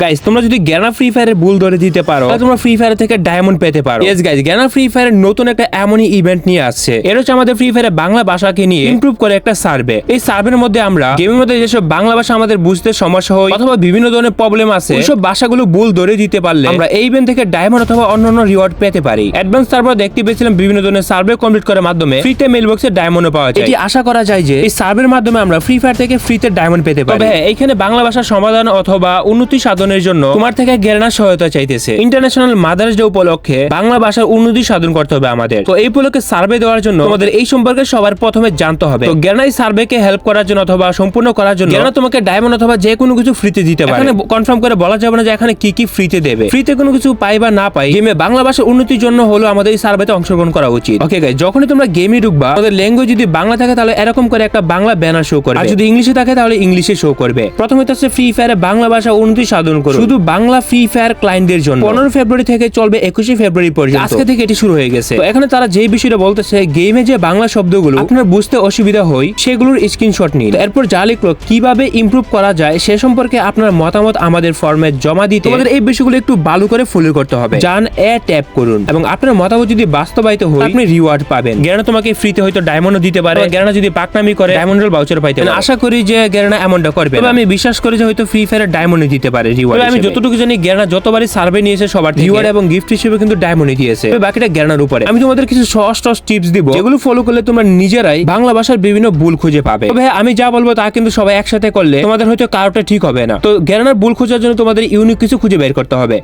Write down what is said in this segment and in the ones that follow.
Guys তোমরা যদি গ্যানা free ফায়ারের ভুল ধরে দিতে পারো তাহলে তোমরা ফ্রি ফায়ার থেকে ডায়মন্ড পেতে পারো। ইয়েস গাইজ গ্যানা ফ্রি ফায়ারের নতুন একটা এমনই ইভেন্ট নিয়ে আসছে। এর হচ্ছে আমাদের ফ্রি ফায়ারে বাংলা ভাষাকে নিয়ে ইমপ্রুভ করে একটা সার্ভে এই সার্ভের মধ্যে আমরা গেমের মধ্যে যেসব বাংলা ভাষা আমাদের বুঝতে সমস্যা হয় অথবা বিভিন্ন ধরনের প্রবলেম আছে ওইসব ভাষাগুলো ভুল ধরে দিতে পারলে আমরা এই ইভেন্ট থেকে ডায়মন্ড অথবা অন্যান্য রিওয়ার্ড পেতে পারি। অ্যাডভান্স সার্ভার দেখতে পেয়েছিলাম বিভিন্ন ধরনের সার্ভে কমপ্লিট করার মাধ্যমে ফ্রিতে মেল বক্সে ডায়মন্ডও পাওয়া যায়। এটি আশা করা যায় যে এই সার্ভের মাধ্যমে আমরা ফ্রি ফায়ার থেকে ফ্রিতে ডায়মন্ড পেতে পারি। তবে হ্যাঁ, এইখানে বাংলা ভাষার সমাধান অথবা উন্নতি সাধনের জন্য তোমার থেকে জ্ঞানার সহায়তা চাইতেছে। ইন্টারন্যাশনাল মাদার্স ডে উপলক্ষে বাংলা ভাষার উন্নতি সাধন করতে হবে আমাদের। তো এই উপলক্ষে সার্ভে দেওয়ার জন্য আমাদের এই সম্পর্কে সবার প্রথমে জানতে হবে। তো জ্ঞানা এই সার্ভেকে হেল্প করার জন্য অথবা সম্পূর্ণ করার জন্য জ্ঞানা তোমাকে ডায়মন্ড অথবা যে কোনো কিছু ফ্রিতে দিতে পারে। এখানে কনফার্ম করে বলা যাবে না যে এখানে কি কি ফ্রিতে দেবে। ফ্রিতে কোনো কিছু পাই বা না পাই গেমে বাংলা ভাষার উন্নতির জন্য হলো আমাদের এই সার্ভেতে অংশগ্রহণ করা উচিত। ওকে গাইস যখনই তোমরা গেমে ঢুকবা আমাদের ল্যাঙ্গুয়েজ যদি বাংলা থাকে তাহলে এরকম করে একটা বাংলা ব্যানার শো করবে। আর যদি ইংলিশে থাকে তাহলে ইংলিশে শো করবে। প্রথমে তো হচ্ছে ফ্রি ফায়ারে বাংলা ভাষা উন্নতি সাধন করুন। শুধু বাংলা ফ্রি ফায়ার ক্লায়েন্টদের জন্য। পনেরো ফেব্রুয়ারি থেকে চলবে একুশে ফেব্রুয়ারি পর্যন্ত। আজকে থেকে এটি শুরু হয়ে গেছে। তো এখানে তারা যে বিষয়টা বলতেছে গেমে যে বাংলা শব্দগুলো আপনার বুঝতে অসুবিধা হয় সেগুলোর স্ক্রিনশট নিন। এরপর যা লিখলো কীভাবে ইমপ্রুভ করা যায় সে সম্পর্কে আপনার মতামত আমাদের ফর্মে জমা দিতে আমাদের এই বিষয়গুলো একটু ভালো করে ফুল করতে হবে। যান এ ট্যাপ করুন। এবং আপনার মতামত যদি বাস্তবায়িত হয় আপনি রিওয়ার্ড পাবেন। গ্যারানা তোমাকে ফ্রিতে হয়তো ডায়মন্ডও দিতে পারে গ্যারানা যদি পাকনামি করে ডায়মন্ডের ভাউচার পাইতে পারে। আশা করি যে গ্যারানা এমনটা করবে তবে আমি বিশ্বাস করি যে হয়তো ফ্রি ফায়ার ডায়মন্ড দিতে পারে। রিওয়ার্ড আমি যতটুকু জানি গ্যারানা যতবারই সার্ভে নিয়েছে সবার রিওয়ার্ড এবং গিফট হিসেবে কিন্তু ডায়মন্ড দিয়েছে। বাকিটা গ্যারানার উপরে। আমি তোমাদের কিছু সহজ সহজ টিপস দিব যেগুলো ফলো করলে তোমরা নিজেরাই বাংলা ভাষার বিভিন্ন ভুল খুঁজে পাবে। তবে হ্যাঁ, আমি যা বলব তা কিন্তু সবাই একসাথে করলে তোমাদের হয়তো কারোটা ঠিক হবে না। তো গ্যারানার ভুল খোঁজার জন্য তোমাদের ইউনিক কিছু খুঁজে বের করতে হবে।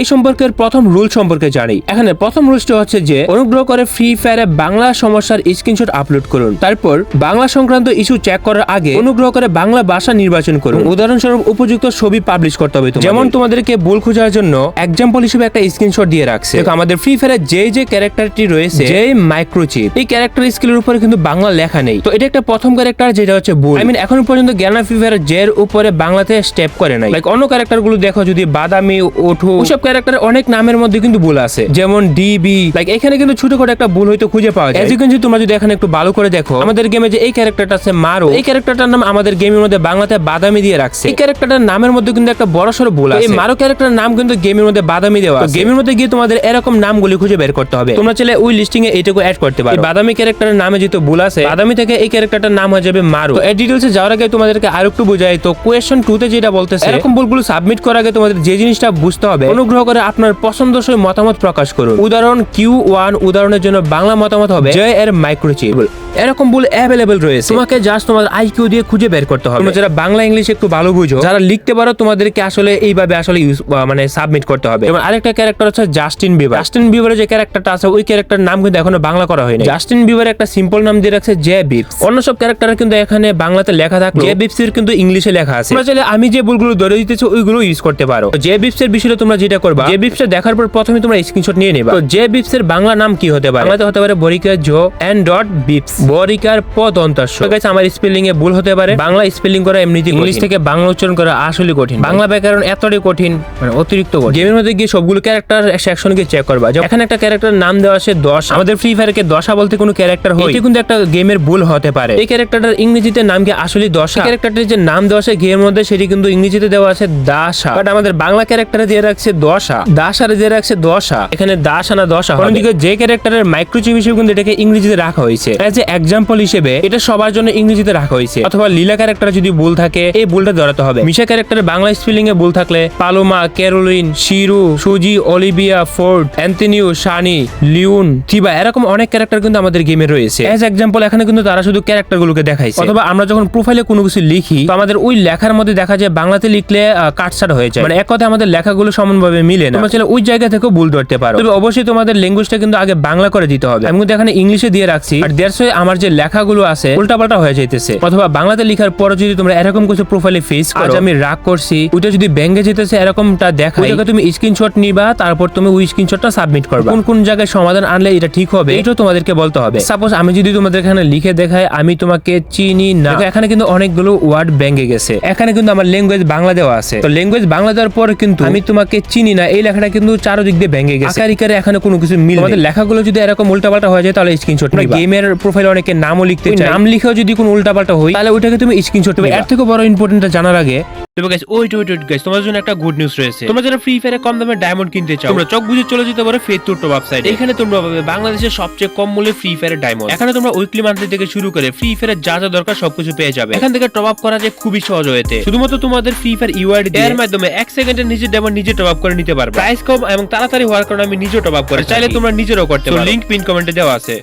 এই সম্পর্কের প্রথম রুল সম্পর্কে জানি। এখানে প্রথম রুলসটা হচ্ছে যে অনুগ্রহ করে ফ্রি ফায়ারে বাংলা সমস্যার স্ক্রিনশট আপলোড করুন। তারপর বাংলা সংক্রান্ত ইস্যু চেক করার আগে অনুগ্রহ করে বাংলা ভাষা নির্বাচন করুন। উদাহরণস্বরূপ উপযুক্ত ছবি পাবলিশ করতে হবে যেমন তোমাদেরকে ভুল খোঁজার জন্য এক্সাম্পল হিসেবে একটা স্ক্রিনশট দিয়ে রাখছে। দেখো আমাদের ফ্রি ফায়ারে যে যে ক্যারেক্টারটি রয়েছে যে মাইক্রোচিপ এই ক্যারেক্টার স্কিলের উপরে কিন্তু বাংলা লেখা নেই। তো এটা একটা প্রথম ক্যারেক্টার যেটা হচ্ছে ভুল। আই মিন এখন পর্যন্ত জ্ঞানা ফ্রি ফায়ার জের উপরে বাংলাতে স্টেপ করে নাই। লাইক অন্য ক্যারেক্টারগুলো দেখো যদি বাদামি ওঠো ওসব ক্যারেক্টার অনেক নামের মধ্যে কিন্তু ভুল আছে। যেমন ডিবি লাইক এখানে কিন্তু ছোটখাটো একটা ভুল হয়তো খুঁজে পাওয়া যায়। এজুকেন তোমরা যদি এখানে একটু ভালো করে দেখো আমাদের গেমে যে এই ক্যারেক্টারটা আছে মারো এই ক্যারেক্টারটার নাম আমাদের গেমের মধ্যে বাংলাতে বাদামি দিয়ে রাখছে। এই ক্যারেক্টারটার নামের মধ্যে কিন্তু একটা বড় সড়ো ভুল আছে এই মারো ক্যারেক্টারের নাম কিন্তু গেমের মধ্যে বাদামি দেওয়া গেমের মধ্যে গিয়ে তোমাদের এরকম নামগুলি খুঁজে বের করতে হবে। তোমরা চাইলে ওই লিস্টিং এ এইটুকু অ্যাড করতে পারো। এই বাদামি ক্যারেক্টারের নামে যেহেতু ভুল আছে বাদামি থেকে এই ক্যারেক্টারটার নাম হয়ে যাবে মারো এই ডিটেলসে যাওয়ার আগে তোমাদেরকে আরও একটু বোঝাই। তো কোয়েশ্চন টু তে যেটা বলতেছে এরকম ভুলগুলো সাবমিট করার আগে তোমাদের যে জিনিসটা বুঝতে হবে অনুগ্রহ করে আপনার পছন্দসই মতামত প্রকাশ করুন। উদাহরণ কিউ ওয়ান উদাহরণের জন্য বাংলা মতামত হবে জয় এর মাইক্রোচিপ এরকম ভুল অ্যাভেলেবেল রয়েছে। তোমাকে জাস্ট তোমার আইকিউ দিয়ে খুঁজে বের করতে হবে। যারা বাংলা ইংলিশ একটু ভালো বুঝো যারা লিখতে পারো তোমাদেরকে আসলে এইভাবে আসলে ইউজ মানে সাবমিট করতে হবে। যেমন আরেকটা ক্যারেক্টার হচ্ছে জাস্টিন বিবার জাস্টিন বিবারের যে ক্যারেক্টারটা আছে ওই ক্যারেক্টার নাম কিন্তু এখনও বাংলা করা হয়নি। জাস্টিন বিবার একটা সিম্পল নাম দিয়ে রাখছে জে বিপস অন্য সব ক্যারেক্টার কিন্তু এখানে বাংলাতে লেখা থাকে জে বিপস এর কিন্তু ইংলিশে লেখা আছে। তোমরা চাইলে আমি যে ভুলগুলো ধরে দিতেছি ওইগুলো ইউজ করতে পারো। জে বিপস এর বিষয়টা তোমরা যেটা করবা জে বিপস দেখার পর প্রথমে তোমরা স্ক্রিনশট নিয়ে নেবা। তো জে বিপস এর বাংলা নাম কি হতে পারে? বাংলাতে হতে পারে বরিকা জো এন্ড ডট বিপস বরিকার প দন্তাস্য গাইস আমার স্পেলিং এ ভুল হতে পারে। বাংলা স্পেলিং করা এমনিতেই ইংলিশ থেকে বাংলা উচ্চারণ করা আসলে কঠিন। বাংলা ব্যাকরণ এতটাই কঠিন মানে অতিরিক্ত কঠিন। গেমের মধ্যে গিয়ে সবগুলো ক্যারেক্টার সেকশন গিয়ে চেক করবা। এখানে একটা ক্যারেক্টার নাম দেওয়া আছে দশ। আমাদের ফ্রি ফায়ার কে দশা বলতে কোনো ক্যারেক্টার হয়। এটি কিন্তু একটা গেমের ভুল হতে পারে। এই ক্যারেক্টারটার ইংরেজিতে নাম কি আসলে দশা? ক্যারেক্টারটির যে নাম দেওয়া আছে গেমের মধ্যে সেটি কিন্তু ইংরেজিতে দেওয়া আছে দাসা বাট আমাদের বাংলা ক্যারেক্টারে দিয়ে রাখছে দশা। দাসারে দিয়ে রাখছে দশা। এখানে দাসা না দশা অন্যদিকে যে ক্যারেক্টারের মাইক্রোচিপ হিসেবে কিন্তু এটাকে ইংরেজিতে রাখা হয়েছে। এ এক্সাম্পল হিসেবে এটা সবার জন্য ইংরেজিতে রাখা হয়েছে। অথবা লীলা ক্যারেক্টার যদি ভুল থাকে, এই ভুলটা ধরাতে হবে। মিশা ক্যারেক্টারের বাংলা স্পেলিং এ ভুল থাকলে Paloma, Caroline, Shiru, Suzy, Olivia, Ford Anthonio Shani Leon Thiba, এরকম অনেক ক্যারেক্টার কিন্তু আমাদের গেমে রয়েছে। এজ এক্সাম্পল এখানে কিন্তু তারা শুধু ক্যারেক্টার গুলোকে দেখাইছে। অথবা আমরা যখন প্রোফাইলে কোনো কিছু লিখি, তো আমাদের ওই লেখার মধ্যে দেখা যায় বাংলাতে লিখলে কাটছাট হয়ে যায়। মানে এক কথায় আমাদের লেখাগুলো সমানভাবে মিলে না। তোমরা চাইলে ওই জায়গা থেকেও ভুল ধরতে পারো। তবে অবশ্যই তোমাদের ল্যাঙ্গুয়েজটা কিন্তু আগে বাংলা করে দিতে হবে। আমি কিন্তু এখানে ইংলিশে দিয়ে রাখছি। আর দেড়শো আমার যে লেখাগুলো আছে উল্টাপাল্টা হয়ে যাইতেছে। অথবা বাংলাতে লেখার পর যদি তোমরা এরকম কিছু প্রোফাইলে ফেস করো আজ আমি রাগ করছি ওইটা যদি ব্যাঙ্গে যেতেছে এরকমটা দেখা ওই জায়গায় তুমি স্ক্রিনশট নিবা তারপর তুমি ওই স্ক্রিনশটটা সাবমিট করবা। কোন কোন জায়গায় সমাধান আনলে এটা ঠিক হবে এটাও তোমাদেরকে বলতে হবে। সাপোজ আমি যদি তোমাদের এখানে লিখে দেখাই আমি তোমাকে চিনি না। দেখো, এখানে কিন্তু অনেকগুলো ওয়ার্ড ব্যাঙ্গে গেছে। এখানে কিন্তু আমার ল্যাঙ্গুয়েজ বাংলা দেওয়া আছে। তো ল্যাঙ্গুয়েজ বাংলা দেওয়ার পর কিন্তু আমি তোমাকে চিনি না এই লেখাটা কিন্তু চারদিক দিয়ে ব্যাঙ্গে গেছে। আকার ইকারে এখানে কোনো কিছু মিল আমাদের লেখাগুলো যদি এরকম উল্টাপাল্টা হয়ে যায় তাহলে স্ক্রিনশট নিবা। গেমের প্রোফাইল অনেকে নামও লিখতে চাই নাম লিখেও যদি কোনো উল্টাপাল্টা হয় তাহলে ওইটাকে তুমি স্ক্রিনশট দেবে। এর থেকে বড় ইম্পর্টেন্টটা জানার আগে তবে guys wait wait wait guys তোমার জন্য একটা গুড নিউজ রয়েছে। তোমরা যারা ফ্রি ফায়ারে কম দামে ডায়মন্ড কিনতে চাও তোমরা চোখ বুঝে চলে যেতে পারো ফেথ টুটো ওয়েবসাইট এখানে তোমরা পাবে বাংলাদেশের সবচেয়ে কম মূল্যে ফ্রি ফায়ারের ডায়মন্ড এখানে তোমরা উইকলি মান্থলি থেকে শুরু করে ফ্রি ফায়ারের যা যা দরকার সবকিছু পেয়ে যাবে। এখান থেকে টপ আপ করা যে খুবই সহজ হয়েছে শুধুমাত্র তোমাদের ফ্রি ফায়ার ইউআইডি এর মাধ্যমে এক সেকেন্ডের নিজে ডায়মন্ড নিজে টপ আপ করে নিতে পারবে। প্রাইস কম এবং তাড়াতাড়ি হওয়ার কারণে আমি নিজে টপ আপ করে চাইলে তোমরা নিজেরও করতে পারো। লিংক পিন কমেন্টে দেওয়া আছে।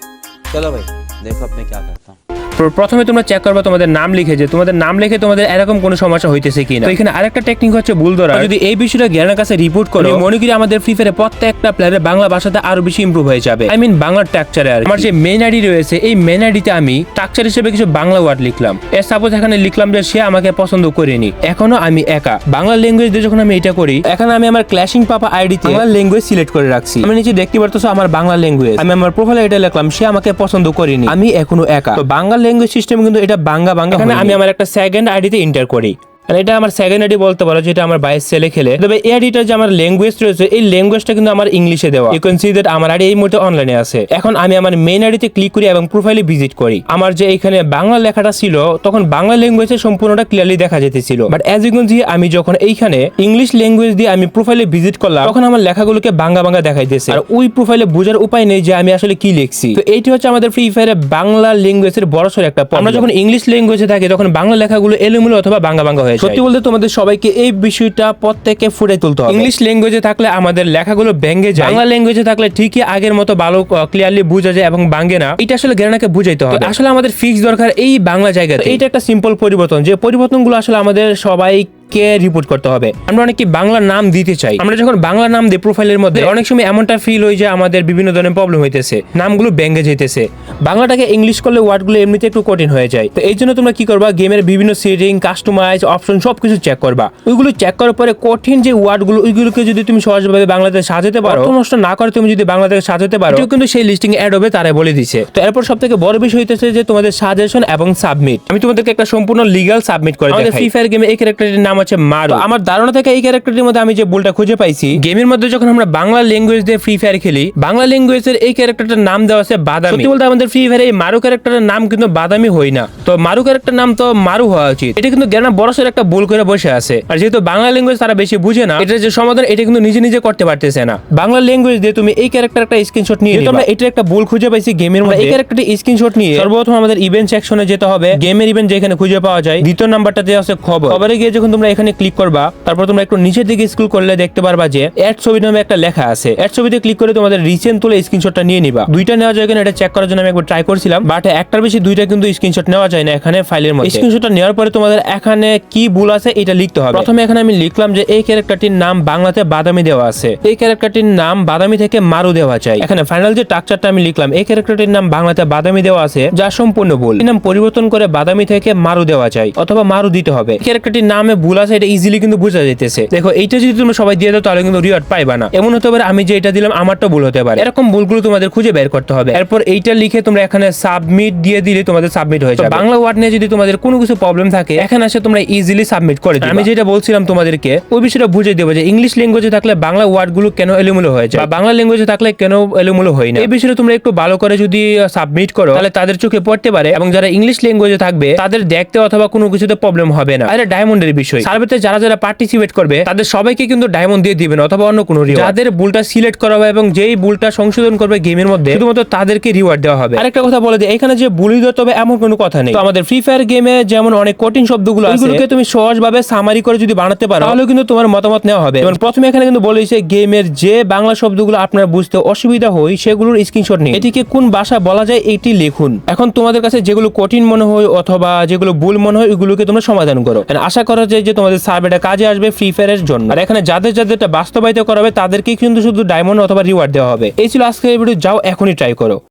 চলো ভাই। देखो अब मैं क्या करता हूँ। প্রথমে তোমরা চেক করবে তোমাদের নাম লিখে যে তোমাদের নাম লিখে তোমাদের এরকম কোনো সমস্যা হইতেছে কিনা। তো এখানে আরেকটা টেকনিক হচ্ছে ভুল ধরা। যদি এই বিষয়টা জ্ঞানের কাছে রিপোর্ট করো মনে করি আমাদের ফ্রি ফায়ারে প্রত্যেকটা প্লেয়ারের বাংলা ভাষাতে আরও বেশি ইমপ্রুভ হয়ে যাবে। আই মিন বাংলা স্ট্রাকচারে আর আমার যে মেন আইডি রয়েছে এই মেন আইডিতে আমি স্ট্রাকচার হিসেবে কিছু বাংলা ওয়ার্ড লিখলাম। এর সাপোজ এখানে লিখলাম যে সে আমাকে পছন্দ করেনি। এখনও আমি একা। বাংলা ল্যাঙ্গুয়েজ দিয়ে যখন আমি এটা করি এখানে আমি আমার ক্ল্যাশিং পাপা আইডিতে বাংলা ল্যাঙ্গুয়েজ সিলেক্ট করে রাখছি। আমি নিচে দেখতে পারতেছো আমার বাংলা ল্যাঙ্গুয়েজ আমি আমার প্রোফাইলে এটা লিখলাম সে আমাকে পছন্দ করেনি। আমি এখনও একা। তো বাংলা ল্যাঙ্গুয়েজ সিস্টেম কিন্তু এটা বাংলা বাংলা। আমি আমার একটা সেকেন্ড আইডিতে এন্টার করি। আর এটা আমার সেকেন্ড আইডি বলতে পারো, যেটা আমার বাইশ ছেলে খেলে। তবে এই আইডিটা যে আমার ল্যাঙ্গুয়েজ রয়েছে, এই ল্যাঙ্গুয়েজটা কিন্তু আমার ইংলিশে দেওয়া। ইউ ক্যান সি দ্যাট আমার আইডি এই মুহূর্তে অনলাইনে আছে। এখন আমি আমার মেইন আইডিতে ক্লিক করি এবং প্রোফাইলে ভিজিট করি। আমার যে এখানে বাংলা লেখাটা ছিল, তখন বাংলা ল্যাঙ্গুয়েজে সম্পূর্ণটা ক্লিয়ারলি দেখা যেতেছিল। But as you can see আমি যখন এইখানে ইংলিশ ল্যাঙ্গুয়েজ দিয়ে আমি প্রোফাইলে ভিজিট করলাম, তখন আমার লেখাগুলোকে বাংলা বাংলা দেখাইতেছে। আর ওই প্রোফাইলে বোঝার উপায় নেই যে আমি আসলে কি লিখছি। তো এইটি হচ্ছে আমাদের ফ্রি ফায়ারে বাংলা ল্যাঙ্গুয়েজের বড় সড় একটা। আমরা যখন ইংলিশ ল্যাঙ্গুয়েজে থাকি, তখন বাংলা লেখাগুলো এলোমেলো অথবা বাংলা বাংলা হয়ে যায় সত্যি বলতে তোমাদের সবাইকে এই বিষয়টা প্রত্যেকে ফুটে তুলতে হবে। ইংলিশ ল্যাঙ্গুয়েজে থাকলে আমাদের লেখাগুলো ব্যাঙ্গে যায়। বাংলা ল্যাঙ্গুয়েজে থাকলে ঠিকই আগের মতো ভালো ক্লিয়ারলি বোঝা যায় এবং ভাঙে না। এটা আসলে গ্রানাকে বুঝাইতে হবে। আসলে আমাদের ফিক্স দরকার এই বাংলা জায়গাতে এইটা একটা সিম্পল পরিবর্তন। যে পরিবর্তনগুলো আসলে আমাদের সবাই কে রিপোর্ট করতে হবে? আমরা অনেকে বাংলা নাম দিতে চাই। আমরা যখন বাংলা নাম দিই প্রোফাইলের মধ্যে অনেক সময় এমনটা ফিল হয় যে আমাদের বিভিন্ন ধরনের প্রবলেম হইতেছে। নামগুলো ব্যাঙ্গে যেতেছে বাংলাটাকে ইংলিশ করলে ওয়ার্ডগুলো এমনিতে একটু কঠিন হয়ে যায়। তো এই জন্য তোমরা কি করবা? গেমের বিভিন্ন সেটিং কাস্টমাইজ অপশন সবকিছু চেক করবা। ওইগুলো চেক করার পরে কঠিন যে ওয়ার্ডগুলো ওইগুলোকে যদি তুমি সহজভাবে বাংলাতে সাজাতে পারো নষ্ট না করে তুমি যদি বাংলাতে সাজাতে পারো কিন্তু সেই লিস্টিং অ্যাড হবে তারাই বলে দিছে। তো এরপর সব থেকে বড় বিষয় হইতেছে যে তোমাদের সাজেশন এবং সাবমিট আমি তোমাদেরকে একটা সম্পূর্ণ লিগ্যাল সাবমিট করে আমাদের ফ্রি ফায়ার গেমে এই ক্যারেক্টারের নাম আছে মারু। আমার ধারণা থেকে এই ক্যারেক্টারের মধ্যে আমি যে ভুলটা খুঁজে পাইছি গেমের মধ্যে যখন আমরা বাংলা ল্যাঙ্গুয়েজ দিয়ে ফ্রি ফায়ার খেলি বাংলা ল্যাঙ্গুয়েজের এই ক্যারেক্টারটার নাম দেওয়া আছে বাদামি। সত্যি বলতে আমাদের ফ্রি ফায়ারে এই মারু ক্যারেক্টারের নাম কিন্তু বাদামি হই না। তো মারু ক্যারেক্টার নাম তো মারু হওয়া উচিত। এটা কিন্তু জ্ঞানা বড়সড় একটা ভুল করে বসে আছে। আর যেহেতু বাংলা ল্যাঙ্গুয়েজ তারা বেশি বুঝে না এটা যে সমাধান এটা কিন্তু নিজে নিজে করতে পারতেছে না। বাংলা ল্যাঙ্গুয়েজ দিয়ে তুমি এই ক্যারেক্টার একটা স্ক্রিনশট নিয়ে। আমরা এটা একটা ভুল খুঁজে পাইছি গেমের মধ্যে এই ক্যারেক্টারটি স্ক্রিনশট নিয়ে সর্বপ্রথম আমাদের ইভেন্ট সেকশনে যেতে হবে। গেমের ইভেন্ট যেখানে খুঁজে পাওয়া যায় দ্বিতীয় নাম্বারটা নাম্বারটাতে আছে খবর। খবরে গিয়ে যখন তোমরা এখানে ক্লিক করবা, তারপর তোমরা একটু নিচের দিকে স্ক্রল করলে দেখতে পারবা যে অ্যাড ছবি নামে একটা লেখা আছে। অ্যাড ছবিতে ক্লিক করে তোমাদের রিসেন্ট তুলে স্ক্রিনশটটা নিয়ে নিবা। দুইটা নেওয়া যায় কিনা এটা চেক করার জন্য আমি একবার ট্রাই করছিলাম বাট একটার বেশি দুইটা কিন্তু স্ক্রিনশট নেওয়া যায় না এখানে ফাইলের মধ্যে। স্ক্রিনশটটা নেওয়ার পরে তোমাদের এখানে কি ভুল আছে এটা লিখতে হবে। প্রথমে এখানে আমি লিখলাম যে এই ক্যারেক্টারটির নাম বাংলাতে বাদামি দেওয়া আছে। এই ক্যারেক্টারটির নাম বাদামি থেকে মারু দেওয়া চাই এখানে ফাইনাল যে স্ট্রাকচারটা আমি লিখলাম, এই ক্যারেক্টারটির নাম বাংলাতে বাদামি দেওয়া আছে, যা সম্পূর্ণ ভুল। নাম পরিবর্তন করে বাদামি থেকে মারু দেওয়া চাই অথবা মারু দিতে হবে। ক্যারেক্টারটির নামে ভুল আছে এটা ইজিলি কিন্তু বোঝা যাইতেছে। দেখো এইটা যদি তুমি সবাই দিয়ে দাও তাহলে কিন্তু রিওয়ার্ড পাইবা না। এমন হতে পারে আমি যে এটা দিলাম আমারটা ভুল হতে পারে। এরকম ভুলগুলো তোমাদের খুঁজে বের করতে হবে। এরপর এইটা লিখে তোমরা এখানে সাবমিট দিয়ে দিলে তোমাদের সাবমিট হয়ে যাবে। বাংলা ওয়ার্ড নিয়ে যদি তোমাদের কোনো কিছু প্রবলেম থাকে এখানে এসে তোমরা ইজিলি সাবমিট করে আমি যেটা বলছিলাম তোমাদেরকে ওই বিষয়টা বুঝে দেবো যে ইংলিশ ল্যাঙ্গুয়েজে থাকলে বাংলা ওয়ার্ডগুলো কেন এলোমেলো হয়ে যায়? বা বাংলা ল্যাঙ্গুয়েজে থাকলে কেন এলোমেলো হয় না? এই বিষয়টা তোমরা একটু ভালো করে যদি সাবমিট করো তাহলে তাদের চোখে পড়তে পারে এবং যারা ইংলিশ ল্যাঙ্গুয়েজে থাকবে তাদের দেখতে অথবা কোনো কিছুতে প্রবলেম হবে না। আর ডায়মন্ডের বিষয়। সার্ভেতে যারা যারা পার্টিসিপেট করবে, তাদের সবাইকে কিন্তু ডায়মন্ড দিয়ে দিবেন অথবা অন্য কোনো reward। যাদের ভুলটা সিলেক্ট করা হবে এবং যেই ভুলটা সংশোধন করবে গেমের মধ্যে, শুধুমাত্র তাদেরকে রিওয়ার্ড দেওয়া হবে। আরেকটা কথা বলে দিই, এখানে যে ভুলই দিতে হবে এমন কোনো কথা নেই। তো আমাদের ফ্রি ফায়ার গেমে যেমন অনেক কঠিন শব্দগুলো আছে, ওইগুলোকে তুমি সহজভাবে সামারি করে যদি বানাতে পারো তাহলে কিন্তু তোমার মতামত নেওয়া হবে। যেমন প্রথমে এখানে কিন্তু বলেছে গেমের যে বাংলা শব্দগুলো আপনার বুঝতে অসুবিধা হয়, সেগুলোর স্ক্রিনশট নিন। এটিকে কোন ভাষা বলা যায়, এটি লিখুন। এখন তোমাদের কাছে যেগুলো কঠিন মনে হয় অথবা যেগুলো ভুল মনে হয়, ওইগুলোকে তোমরা সমাধান করো। আশা করা যায় যে তোমাদের সার্ভেটা কাজে আসবে ফ্রি ফায়ারের জন্য। আর এখানে যাদের যাদের বাস্তবায়িত করাবে তাদেরকে কিন্তু শুধু ডায়মন্ড অথবা রিওয়ার্ড দেওয়া হবে। এই ছিল আজকের ভিডিও যাও এখনই ট্রাই করো।